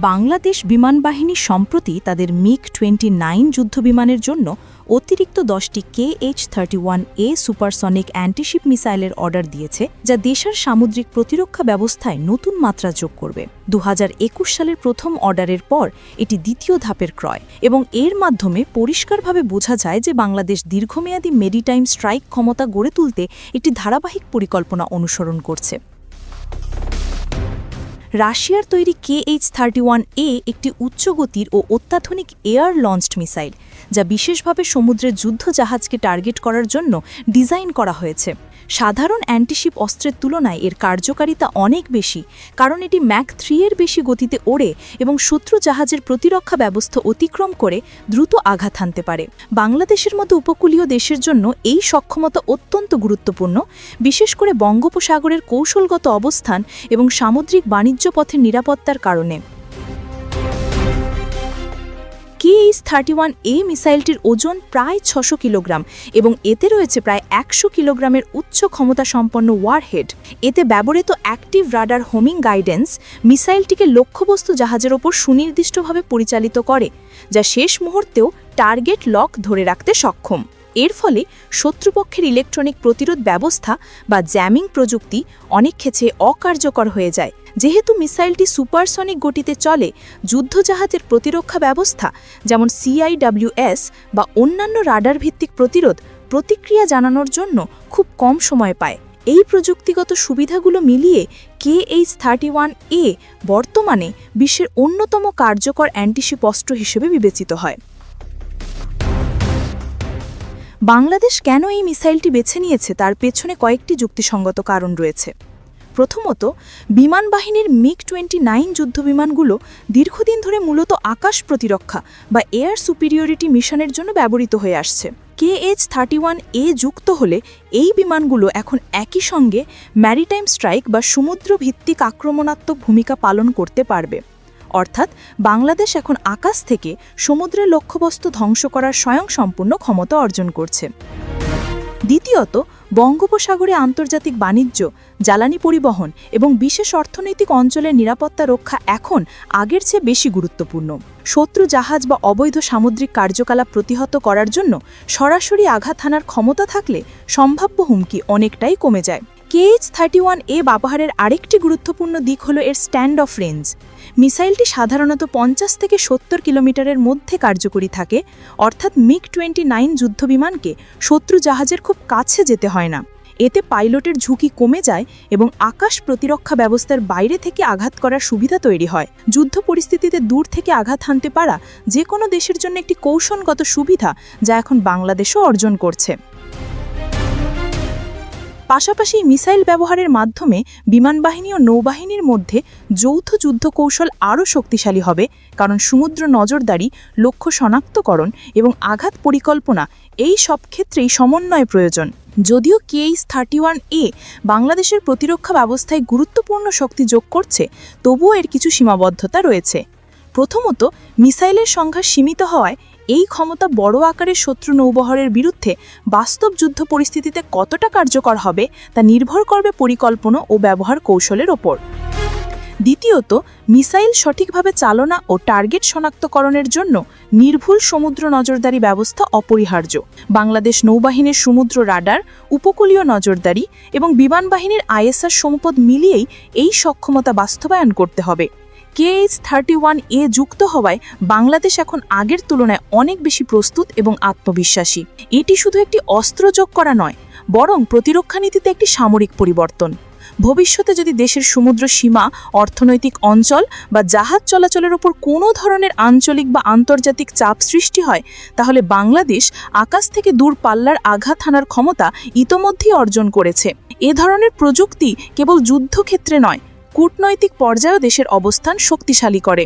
বাংলাদেশ বিমান বাহিনী সম্প্রতি তাদের মিগ টোয়েন্টি নাইন যুদ্ধবিমানের জন্য অতিরিক্ত দশটি K H thirty one A supersonic antiship মিসাইলের অর্ডার দিয়েছে, যা দেশের সামুদ্রিক প্রতিরক্ষা ব্যবস্থায় নতুন মাত্রা যোগ করবে। দু হাজার একুশ সালের প্রথম অর্ডারের পর এটি দ্বিতীয় ধাপের ক্রয় এবং এর মাধ্যমে পরিষ্কারভাবে বোঝা যায় যে বাংলাদেশ দীর্ঘমেয়াদী মেরিটাইম স্ট্রাইক ক্ষমতা গড়ে তুলতে একটি ধারাবাহিক পরিকল্পনা অনুসরণ করছে। রাশিয়ার তৈরি K H thirty one A একটি উচ্চগতির ও অত্যাধুনিক এয়ার লঞ্চড মিসাইল। যা বিশেষভাবে সমুদ্রের যুদ্ধ জাহাজকে টার্গেট করার জন্য ডিজাইন করা হয়েছে। সাধারণ অ্যান্টিশিপ অস্ত্রের তুলনায় এর কার্যকারিতা অনেক বেশি, কারণ এটি ম্যাক থ্রি এর বেশি গতিতে ওড়ে এবং শত্রু জাহাজের প্রতিরক্ষা ব্যবস্থা অতিক্রম করে দ্রুত আঘাত হানতে পারে। বাংলাদেশের মতো উপকূলীয় দেশের জন্য এই সক্ষমতা অত্যন্ত গুরুত্বপূর্ণ, বিশেষ করে বঙ্গোপসাগরের কৌশলগত অবস্থান এবং সামুদ্রিক বাণিজ্য পথের নিরাপত্তার কারণে। কেএইচ থার্টি ওয়ান এ মিসাইলটির ওজন প্রায় ছশো কিলোগ্রাম এবং এতে রয়েছে প্রায় একশো কিলোগ্রামের উচ্চ ক্ষমতা সম্পন্ন ওয়ারহেড। এতে ব্যবহৃত অ্যাক্টিভ রাডার হোমিং গাইডেন্স মিসাইলটিকে লক্ষ্যবস্তু জাহাজের ওপর সুনির্দিষ্টভাবে পরিচালিত করে, যা শেষ মুহূর্তেও টার্গেট লক ধরে রাখতে সক্ষম। এর ফলে শত্রুপক্ষের ইলেকট্রনিক প্রতিরোধ ব্যবস্থা বা জ্যামিং প্রযুক্তি অনেক ক্ষেত্রে অকার্যকর হয়ে যায়। যেহেতু মিসাইলটি সুপারসনিক গতিতে চলে, যুদ্ধজাহাজের প্রতিরক্ষা ব্যবস্থা, যেমন সিআইডব্লিউএস বা অন্যান্য রাডার ভিত্তিক প্রতিরোধ, প্রতিক্রিয়া জানানোর জন্য খুব কম সময় পায়। এই প্রযুক্তিগত সুবিধাগুলো মিলিয়ে K H thirty one A বর্তমানে বিশ্বের অন্যতম কার্যকর অ্যান্টিশিপ অস্ত্র হিসেবে বিবেচিত হয়। বাংলাদেশ কেন এই মিসাইলটি বেছে নিয়েছে তার পেছনে কয়েকটি যুক্তিসঙ্গত কারণ রয়েছে। প্রথমত, বিমান বাহিনীর মিগ টোয়েন্টি নাইন যুদ্ধবিমানগুলো দীর্ঘদিন ধরে মূলত আকাশ প্রতিরক্ষা বা এয়ার সুপিরিয়রিটি মিশনের জন্য ব্যবহৃত হয়ে আসছে। K H thirty one A যুক্ত হলে এই বিমানগুলো এখন একই সঙ্গে ম্যারিটাইম স্ট্রাইক বা সমুদ্র ভিত্তিক আক্রমণাত্মক ভূমিকা পালন করতে পারবে। অর্থাৎ বাংলাদেশ এখন আকাশ থেকে সমুদ্রের লক্ষ্যবস্তু ধ্বংস করার স্বয়ংসম্পূর্ণ ক্ষমতা অর্জন করছে। দ্বিতীয়ত, বঙ্গোপসাগরে আন্তর্জাতিক বাণিজ্য, জ্বালানি পরিবহন এবং বিশেষ অর্থনৈতিক অঞ্চলের নিরাপত্তা রক্ষা এখন আগের চেয়ে বেশি গুরুত্বপূর্ণ। শত্রু জাহাজ বা অবৈধ সামুদ্রিক কার্যকলাপ প্রতিহত করার জন্য সরাসরি আঘাত হানার ক্ষমতা থাকলে সম্ভাব্য হুমকি অনেকটাই কমে যায়। কেএইচ থার্টি ওয়ান এ ব্যবহারের আরেকটি গুরুত্বপূর্ণ দিক হল এর স্ট্যান্ড অফ রেঞ্জ। মিসাইলটি সাধারণত পঞ্চাশ থেকে সত্তর কিলোমিটারের মধ্যে কার্যকরী থাকে, অর্থাৎ মিগ টোয়েন্টি নাইন যুদ্ধবিমানকে শত্রু জাহাজের খুব কাছে যেতে হয় না। এতে পাইলটের ঝুঁকি কমে যায় এবং আকাশ প্রতিরক্ষা ব্যবস্থার বাইরে থেকে আঘাত করার সুবিধা তৈরি হয়। যুদ্ধ পরিস্থিতিতে দূর থেকে আঘাত হানতে পারা যে কোনো দেশের জন্য একটি কৌশলগত সুবিধা যা এখন বাংলাদেশও অর্জন করছে। পাশাপাশি মিসাইল ব্যবহারের মাধ্যমে বিমানবাহিনী ও নৌবাহিনীর মধ্যে যৌথ যুদ্ধ কৌশল আরও শক্তিশালী হবে, কারণ সমুদ্র নজরদারি, লক্ষ্য শনাক্তকরণ এবং আঘাত পরিকল্পনা এই সব ক্ষেত্রেই সমন্বয় প্রয়োজন। যদিও কেইস থার্টি ওয়ান এ বাংলাদেশের প্রতিরক্ষা ব্যবস্থায় গুরুত্বপূর্ণ শক্তি যোগ করছে, তবুও এর কিছু সীমাবদ্ধতা রয়েছে। প্রথমত, মিসাইলের সংখ্যা সীমিত হওয়ায় এই ক্ষমতা বড় আকারের শত্রু নৌবহরের বিরুদ্ধে বাস্তব যুদ্ধ পরিস্থিতিতে কতটা কার্যকর হবে তা নির্ভর করবে পরিকল্পনা ও ব্যবহার কৌশলের ওপর। দ্বিতীয়ত, মিসাইল সঠিকভাবে চালনা ও টার্গেট শনাক্তকরণের জন্য নির্ভুল সমুদ্র নজরদারি ব্যবস্থা অপরিহার্য। বাংলাদেশ নৌবাহিনীর সমুদ্র রাডার, উপকূলীয় নজরদারি এবং বিমান বাহিনীর আইএসআর সম্পদ মিলিয়েই এই সক্ষমতা বাস্তবায়ন করতে হবে। কেএইচ থার্টি ওয়ান এ যুক্ত হওয়ায় বাংলাদেশ এখন আগের তুলনায় অনেক বেশি প্রস্তুত এবং আত্মবিশ্বাসী। এটি শুধু একটি অস্ত্র যোগ করা নয়, বরং প্রতিরক্ষা নীতিতে একটি সামরিক পরিবর্তন। ভবিষ্যতে যদি দেশের সমুদ্র সীমা, অর্থনৈতিক অঞ্চল বা জাহাজ চলাচলের ওপর কোনো ধরনের আঞ্চলিক বা আন্তর্জাতিক চাপ সৃষ্টি হয়, তাহলে বাংলাদেশ আকাশ থেকে দূর পাল্লার আঘাত হানার ক্ষমতা ইতোমধ্যেই অর্জন করেছে। এ ধরনের প্রযুক্তি কেবল যুদ্ধক্ষেত্রে নয় কূটনৈতিক পর্যায়েও দেশের অবস্থান শক্তিশালী করে।